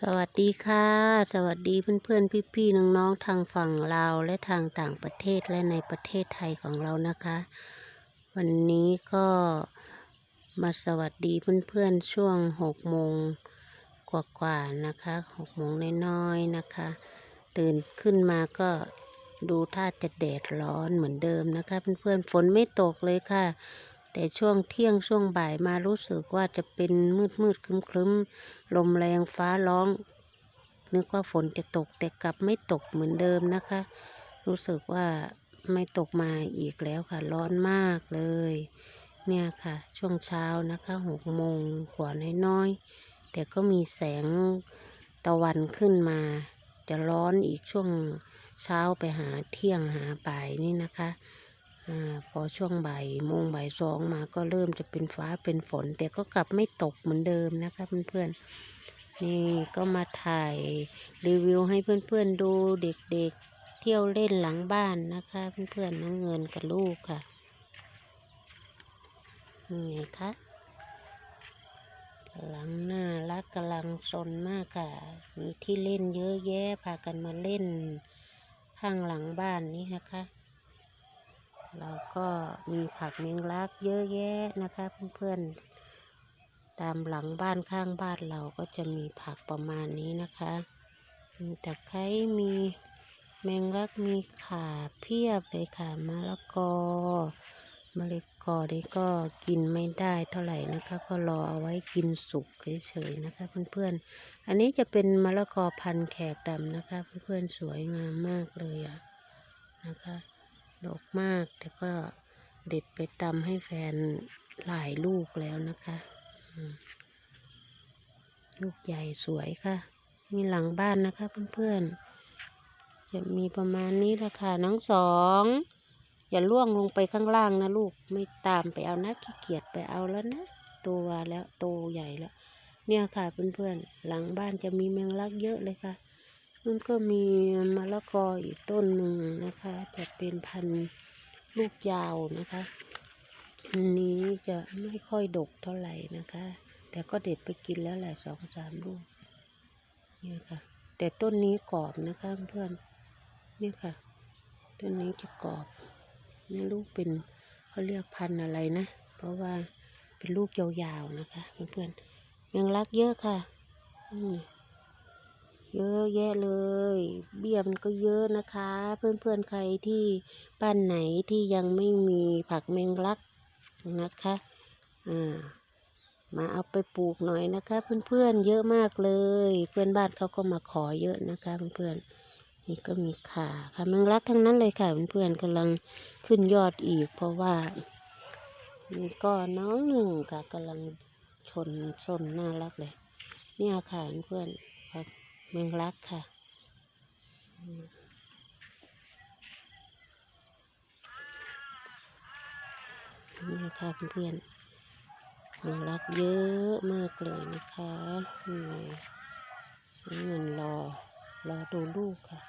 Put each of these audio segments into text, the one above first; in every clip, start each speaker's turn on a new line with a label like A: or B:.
A: สวัสดีค่ะ สวัสดีเพื่อนๆ พี่ๆ น้องๆ ทางฝั่งลาวและทางต่างประเทศและในประเทศไทยของเรานะคะ วันนี้ก็มาสวัสดีเพื่อนๆ ช่วงหกโมงกว่าๆ นะคะหกโมงน้อยๆ นะคะ ตื่นขึ้นมาก็ดูท่าจะแดดร้อนเหมือนเดิมนะคะ เพื่อนๆ ฝนไม่ตกเลยค่ะ แต่ช่วงเที่ยงช่วงบ่ายมารู้สึกว่าจะเป็นมืดมืดครึ้มครึ้มลมแรงฟ้าร้อง นึกว่าฝนจะตกแต่กลับไม่ตกเหมือนเดิมนะคะ รู้สึกว่าไม่ตกมาอีกแล้วค่ะ ร้อนมากเลย เนี่ยค่ะ ช่วงเช้านะคะหกโมงกว่าน้อยๆแต่ก็มีแสงตะวันขึ้นมา จะร้อนอีกช่วงเช้าไปหาเที่ยงหาบ่ายนี่นะคะ อพอช่วงบ่ายโมงบ่ายสองมาก็เริ่มจะเป็นฟ้าเป็นฝน แต่ก็กลับไม่ตกเหมือนเดิมนะคะเพื่อนๆนี่ก็มาถ่ายรีวิวให้เพื่อนๆดูเด็กๆเที่ยวเล่นหลังบ้านนะคะเพื่อนๆน้องเงินกับลูกค่ะนี่ไงคะกำลังน่ารักกำลังสนมากค่ะ มีที่เล่นเยอะแยะพากันมาเล่นข้างหลังบ้านนี้นะคะ เราก็มีผักเมงลักเยอะแยะนะคะเพื่อนๆ ตามหลังบ้านข้างบ้านเราก็จะมีผักประมาณนี้นะคะ มีตะไคร้มีแมงลักมีข่าเพียบเลยค่ะมะละกอมะละกอนี่ก็กินไม่ได้เท่าไหร่นะคะ ก็รอเอาไว้กินสุกเฉยๆนะคะ เพื่อนๆ อันนี้จะเป็นมะละกอพันแขกดำนะคะ เพื่อนๆสวยงามมากเลยอะนะคะ ดกมาก แต่ก็เด็ดไปตำให้แฟนหลายลูกแล้วนะคะ ลูกใหญ่สวยค่ะ มีหลังบ้านนะคะเพื่อนๆ จะมีประมาณนี้ละค่ะน้องสอง อย่าล่วงลงไปข้างล่างนะลูก ไม่ตามไปเอานะขี้เกียจไปเอาแล้วนะ ตัวแล้วโตใหญ่แล้ว เนี่ยค่ะเพื่อนๆ หลังบ้านจะมีแมงลักเยอะเลยค่ะ มันก็มีมะละกออีกต้นหนึ่งนะคะจะเป็นพันธุ์ลูกยาวนะคะอันนี้จะไม่ค่อยดกเท่าไหร่นะคะ แต่ก็เด็ดไปกินแล้วแหละสองสามลูกเนี่ยค่ะ แต่ต้นนี้กรอบนะคะเพื่อนเนี่ยค่ะ ต้นนี้จะกรอบนี่ลูกเป็นเขาเรียกพันธุ์อะไรนะ เพราะว่าเป็นลูกยาวๆนะคะเพื่อนๆยังรักเยอะค่ะ อืม เยอะแยะเลย เบี้ยมันก็เยอะนะคะ เพื่อนๆใครที่บ้านไหนที่ยังไม่มีผักเมงลักนะคะอ่ามาเอาไปปลูกหน่อยนะคะ เพื่อนๆเยอะมากเลย เพื่อนบ้านเขาก็มาขอเยอะนะคะเพื่อนๆนี่ก็มีขาค่ะแมงลักทั้งนั้นเลยค่ะเพื่อนๆกำลังขึ้นยอดอีก เพราะว่านี่ก็น้องหนึ่งค่ะกำลังชนชนน่ารักเลย เนี่ยค่ะเพื่อนๆผัก แมงลักค่ะ นี่ค่ะเพื่อนๆมันรักเยอะมากเลยนะคะนี่ไงนี่มันรอ รอดูลูกค่ะ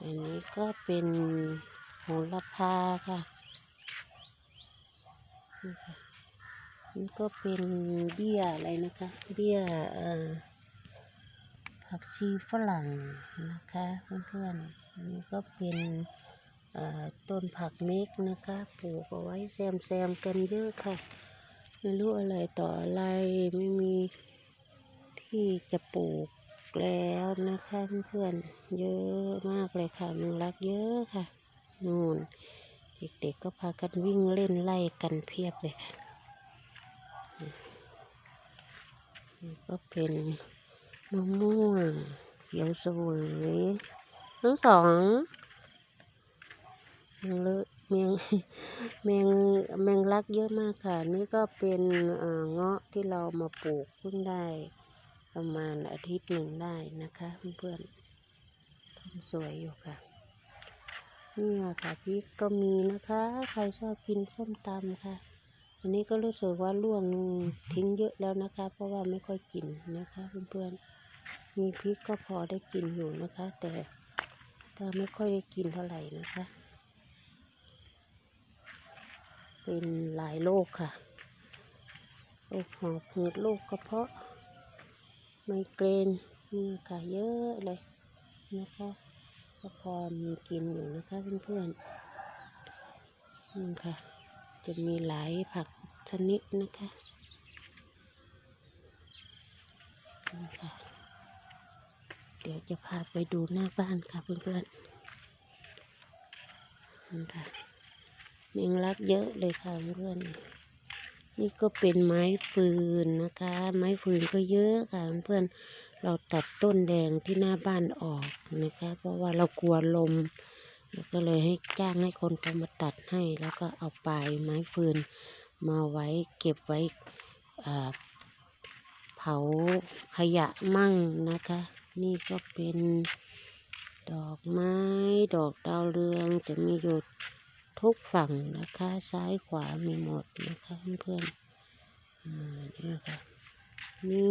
A: อันนี้ก็เป็นโหระพาค่ะนี่ค่ะนี่ก็เป็นเบี้ยอะไรนะคะ เบี้ยอ่อ ผักชีฝรั่งนะคะเพื่อนๆอันนี้ก็เป็นต้นผักเม็กนะคะปลูกเอาไว้แซมๆกันเยอะค่ะ ไม่รู้อะไรต่ออะไรไม่มีที่จะปลูกแล้วนะคะเพื่อนๆเยอะมากเลยค่ะมันรักเยอะค่ะนู่นเด็กๆก็พากันวิ่งเล่นไล่กันเพียบเลยค่ะนี่ก็เป็น มะม่วงเขียวสวยทั้งสองยังเลอะเมียงแมงแมงลักเยอะมากค่ะ นี่ก็เป็นเอ่อเงาะที่เรามาปลูกเพิ่งได้ประมาณอาทิตย์หนึ่งได้นะคะเพื่อนๆสวยอยู่ค่ะนี่ค่ะพริกก็มีนะคะ ใครชอบกินส้มตำค่ะ อันนี้ก็รู้สึกว่าล่วงทิ้งเยอะแล้วนะคะ เพราะว่าไม่ค่อยกินนะคะเพื่อนๆ มีพริกก็พอได้กินอยู่นะคะ แต่แต่ไม่ค่อยได้กินเท่าไหร่นะคะ เป็นหลายโรคค่ะโรคหอบหืดโรคกระเพาะ ไมเกรนนี่ค่ะเยอะเลยนะคะก็พอมีกินอยู่นะคะเพื่อนๆนี่ค่ะ จะมีหลายผักชนิดนะคะนี่ค่ะ เดี๋ยวจะพาไปดูหน้าบ้านค่ะเพื่อนๆนี่ค่ะแมงลักเยอะเลยค่ะเพื่อนๆนี่ก็เป็นไม้ฟืนนะคะ ไม้ฟืนก็เยอะค่ะเพื่อนๆเราตัดต้นแดงที่หน้าบ้านออกนะคะ เพราะว่าเรากลัวลม เราก็เลยให้จ้างให้คนเขามาตัดให้แล้วก็เอาปลายไม้ฟืนมาไว้เก็บไว้เผาขยะมั่งนะคะ นี่ก็เป็นดอกไม้ ดอกดาวเรืองจะมีอยู่ทุกฝั่งนะคะ ซ้ายขวามีหมดนะคะเพื่อนๆนี่ค่ะมี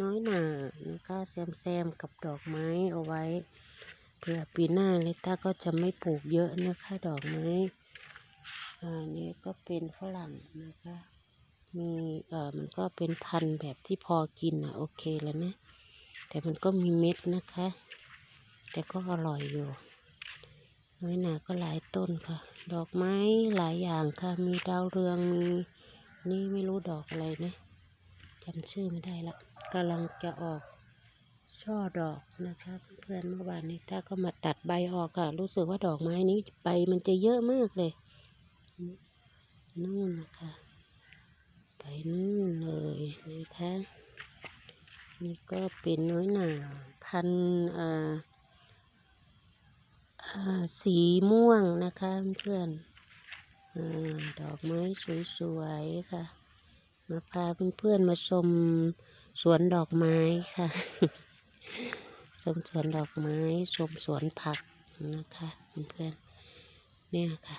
A: น้อยหนานะคะแซมแซมๆกับดอกไม้เอาไว้ เผื่อปีหน้าเลต้าก็จะไม่ปลูกเยอะนะคะดอกไม้อ่านี่ก็เป็นฝรั่งนะคะ มีเอ่อมันก็เป็นพันธุ์แบบที่พอกินอะโอเคแล้วนะ แต่มันก็มีเม็ดนะคะ แต่ก็อร่อยอยู่น้อยหนาก็หลายต้นค่ะ ดอกไม้หลายอย่างค่ะ มีดาวเรือง มีนี่ไม่รู้ดอกอะไรนะจำชื่อไม่ได้ละกำลังจะออก ช่อดอกนะคะเพื่อนเมื่อวานนี้ถ้าก็มาตัดใบออกค่ะ รู้สึกว่าดอกไม้นี้ใบมันจะเยอะมากเลยนู่นนะคะไปนู่นเลยนะคะนี่ก็เป็นน้อยหนาพันอ่าสีม่วงนะคะเพื่อนอดอกไม้สวยๆค่ะ มาพาเพื่อนๆมาชมสวนดอกไม้ค่ะ ชมสวนดอกไม้ชมสวนผักนะคะเพื่อนๆเนี่ยค่ะ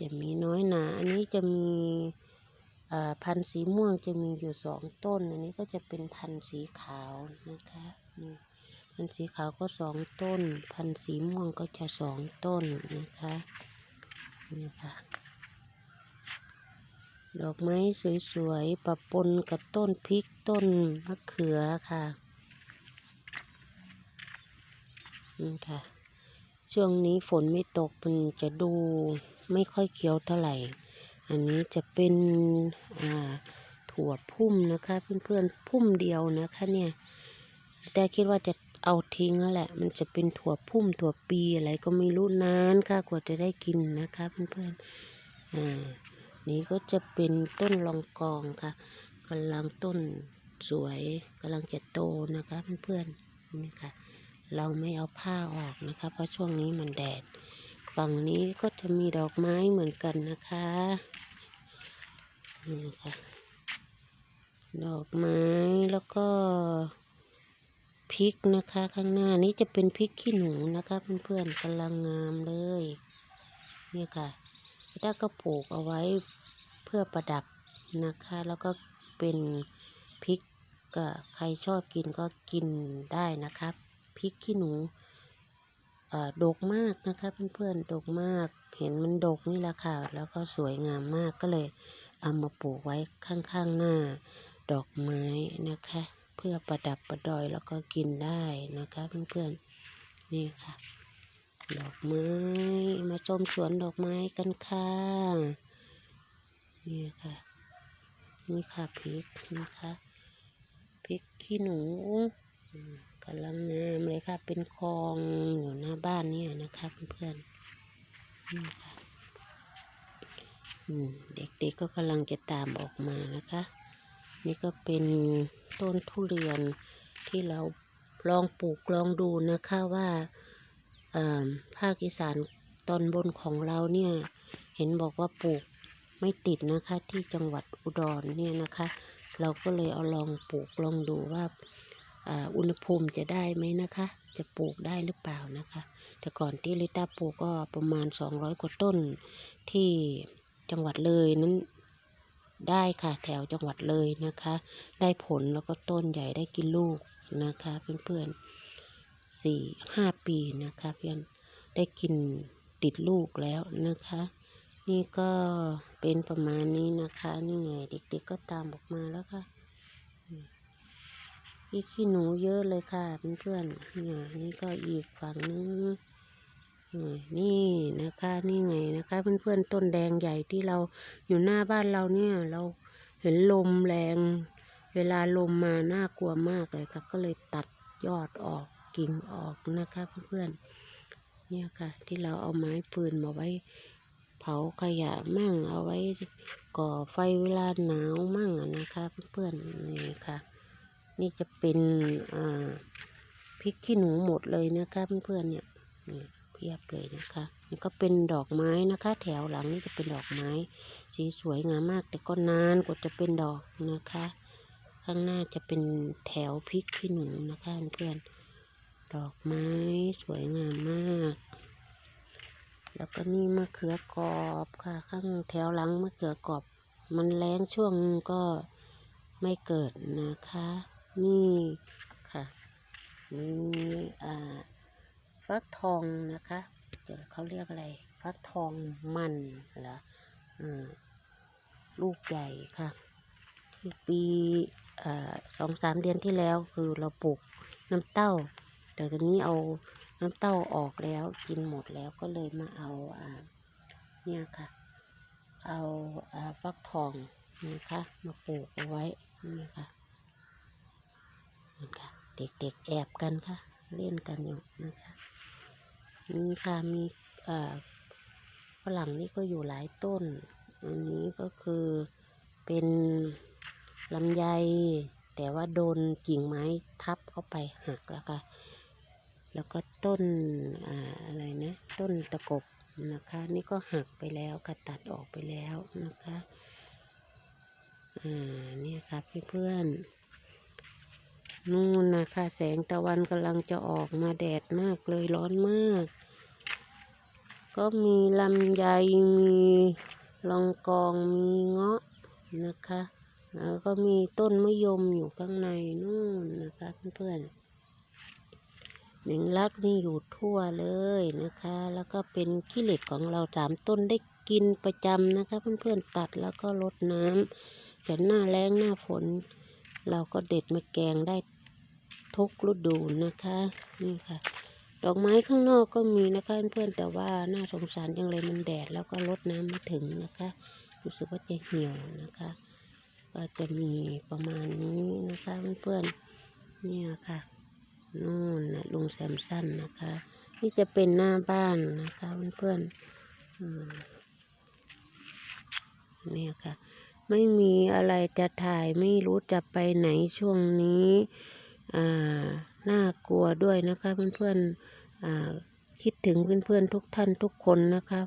A: จะมีน้อยหนาอันนี้จะมีพันธุ์สีม่วงจะมีอยู่สองต้น อันนี้ก็จะเป็นพันธุ์สีขาวนะคะพันธุ์สีขาวก็สองต้น พันธุ์สีม่วงก็จะสองต้นนะคะนี่ค่ะดอกไม้สวยๆปะปนกับต้นพริกต้นมะเขือค่ะ นี่ค่ะ ช่วงนี้ฝนไม่ตกมันจะดูไม่ค่อยเขียวเท่าไหร่ อันนี้จะเป็นอ่าถั่วพุ่มนะคะ เพื่อนๆพุ่มเดียวนะคะ เนี่ย แต่คิดว่าจะเอาทิ้งแล้วแหละ มันจะเป็นถั่วพุ่มถั่วปีอะไรก็ไม่รู้นานค่ะกว่าจะได้กินนะคะ เพื่อนๆอ่านี่ก็จะเป็นต้นลองกองค่ะกำลังต้นสวยกำลังจะโตนะคะเพื่อนๆนี่ค่ะ เราไม่เอาผ้าออกนะคะ เพราะช่วงนี้มันแดด ฝั่งนี้ก็จะมีดอกไม้เหมือนกันนะคะนี่ค่ะดอกไม้แล้วก็พริกนะคะ ข้างหน้านี้จะเป็นพริกขี้หนูนะคะเพื่อนๆกำลังงามเลยนี่ค่ะด้าก็ปลูกเอาไว้เพื่อประดับนะคะ แล้วก็เป็นพริกก็ใครชอบกินก็กินได้นะครับ พริกขี้หนูเอ่อดกมากนะคะเพื่อนๆดกมาก เห็นมันดกนี่แหละค่ะ แล้วก็สวยงามมากก็เลยเอามาปลูกไว้ข้างๆหน้า ดอกไม้นะคะ เพื่อประดับประดอยแล้วก็กินได้นะคะเพื่อนๆนี่ค่ะ ดอกไม้มาชมสวนดอกไม้กันค่ะนี่ค่ะนี่ค่ะพริกนะคะพริกขี้หนูอ กำลังงามเลยค่ะ เป็นคลองอยู่หน้าบ้านเนี่ยนะคะเพื่อนๆนี่ค่ะเด็กๆก็กำลังจะตามออกมานะคะ นี่ก็เป็นต้นทุเรียนที่เราลองปลูกลองดูนะคะว่าอ่าภาคอีสานตอนบนของเราเนี่ย เห็นบอกว่าปลูกไม่ติดนะคะที่จังหวัดอุดรเนี่ยนะคะ เราก็เลยเอาลองปลูกลองดูว่า อุณหภูมิจะได้ไหมนะคะ จะปลูกได้หรือเปล่านะคะ แต่ก่อนที่ลิต้าปลูกก็ประมาณสองร้อยกว่าต้นที่จังหวัดเลยนั้นได้ค่ะแถวจังหวัดเลยนะคะ ได้ผลแล้วก็ต้นใหญ่ได้กินลูกนะคะเพื่อนๆสี่ห้าปีนะคะเพื่อนได้กินติดลูกแล้วนะคะ นี่ก็เป็นประมาณนี้นะคะ นี่ไงเด็กๆก็ตามออกมาแล้วค่ะ อืมพริกขี้หนูเยอะเลยค่ะเพื่อนๆเนี่ยนี่ก็อีกฝั่งนึงนี่นะคะนี่ไงนะคะ เพื่อนๆต้นแดงใหญ่ที่เราอยู่หน้าบ้านเราเนี่ย เราเห็นลมแรง เวลาลมมาน่ากลัวมากเลยค่ะ ก็เลยตัดยอดออกกิ่งออกนะคะ เพื่อนๆเนี่ยค่ะ ที่เราเอาไม้ปืนมาไว้เผาขยะมั่งเอาไว้ก่อไฟเวลาหนาวมั่งนะคะ เพื่อนๆนี่ค่ะ นี่จะเป็นพริกขี้หนูหมดเลยนะคะเพื่อนๆเนี่ยนี่เพียบเลยนะคะนี่ก็เป็นดอกไม้นะคะ แถวหลังนี่จะเป็นดอกไม้ สีสวยงามมาก แต่ก็นานกว่าจะเป็นดอกนะคะ ข้างหน้าจะเป็นแถวพริกขี้หนูนะคะเพื่อนๆดอกไม้สวยงามมากแล้วก็นี่มะเขือกรอบค่ะ ข้างแถวหลังมะเขือกรอบ มันแรงช่วงก็ไม่เกิดนะคะ นี่ค่ะนี่อ่าฟักทองนะคะ เดี๋ยวเขาเรียกอะไรฟักทองมันเหรออ่าลูกใหญ่ค่ะที่ปีอ่าสองสามเดือนที่แล้วคือเราปลูกน้ำเต้า แต่ตอนนี้เอาน้ำเต้าออกแล้วกินหมดแล้วก็เลยมาเอาอ่าเนี่ยค่ะ เอาอ่าฟักทองนะคะมาปลูกเอาไว้นี่ค่ะ ค่ะเด็กๆแอบกันค่ะ เล่นกันอยู่นะคะนี่ค่ะมีฝรั่งนี่ก็อยู่หลายต้น อันนี้ก็คือเป็นลำไย แต่ว่าโดนกิ่งไม้ทับเข้าไปหักแล้วค่ะ แล้วก็ต้นออะไรนะ ต้นตะกบนะคะ นี่ก็หักไปแล้วค่ะตัดออกไปแล้วนะคะ อ่า นี่ค่ะเพื่อนๆ นู่นนะคะแสงตะวันกำลังจะออกมาแดดมากเลยร้อนมาก ก็มีลำไยมีลองกองมีเงาะนะคะ แล้วก็มีต้นมะยมอยู่ข้างในนู่นนะคะเพื่อนๆหนึ่งลักนี่อยู่ทั่วเลยนะคะ แล้วก็เป็นขี้เหล็กของเราสามต้นได้กินประจำนะคะ เพื่อนๆตัดแล้วก็รดน้ำแต่หน้าแล้งหน้าฝนเราก็เด็ดมาแกงได้ ทุกฤดูนะคะนี่ค่ะ ดอกไม้ข้างนอกก็มีนะคะเพื่อนแต่ว่าน่าสงสารจังเลยมันแดดแล้วก็รดน้ำไม่ถึงนะคะรู้สึกว่าจะเหี่ยวนะคะ ก็จะมีประมาณนี้นะคะเพื่อนๆเนี่ยค่ะนู่นนะลุงแซมสั้นนะคะ นี่จะเป็นหน้าบ้านนะคะเพื่อนๆเนี่ยค่ะ ไม่มีอะไรจะถ่ายไม่รู้จะไปไหนช่วงนี้ น่ากลัวด้วยนะคะเพื่อนๆคิดถึงเพื่อนๆทุกท่านทุกคนนะคะ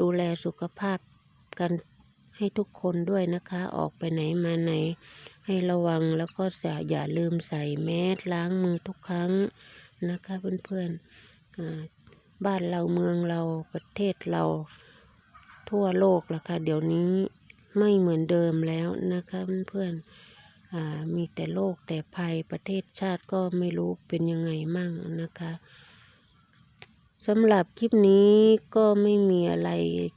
A: ดูแลสุขภาพกันให้ทุกคนด้วยนะคะ ออกไปไหนมาไหน ให้ระวังแล้วก็อย่าลืมใส่แมสล้างมือทุกครั้งนะคะเพื่อนๆบ้านเราเมืองเราประเทศเราทั่วโลกละค่ะเดี๋ยวนี้ไม่เหมือนเดิมแล้วนะคะเพื่อนๆ มีแต่โรคแต่ภัยประเทศชาติก็ไม่รู้เป็นยังไงมั่งนะคะสำหรับคลิปนี้ก็ไม่มีอะไร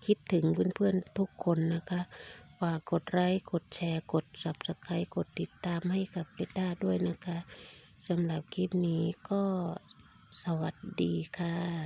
A: คิดถึงเพื่อนๆทุกคนนะคะฝากกดไลค์กดแชร์กด subscribe กดติดตามให้กับลิต้าด้วยนะคะสำหรับคลิปนี้ก็สวัสดีค่ะ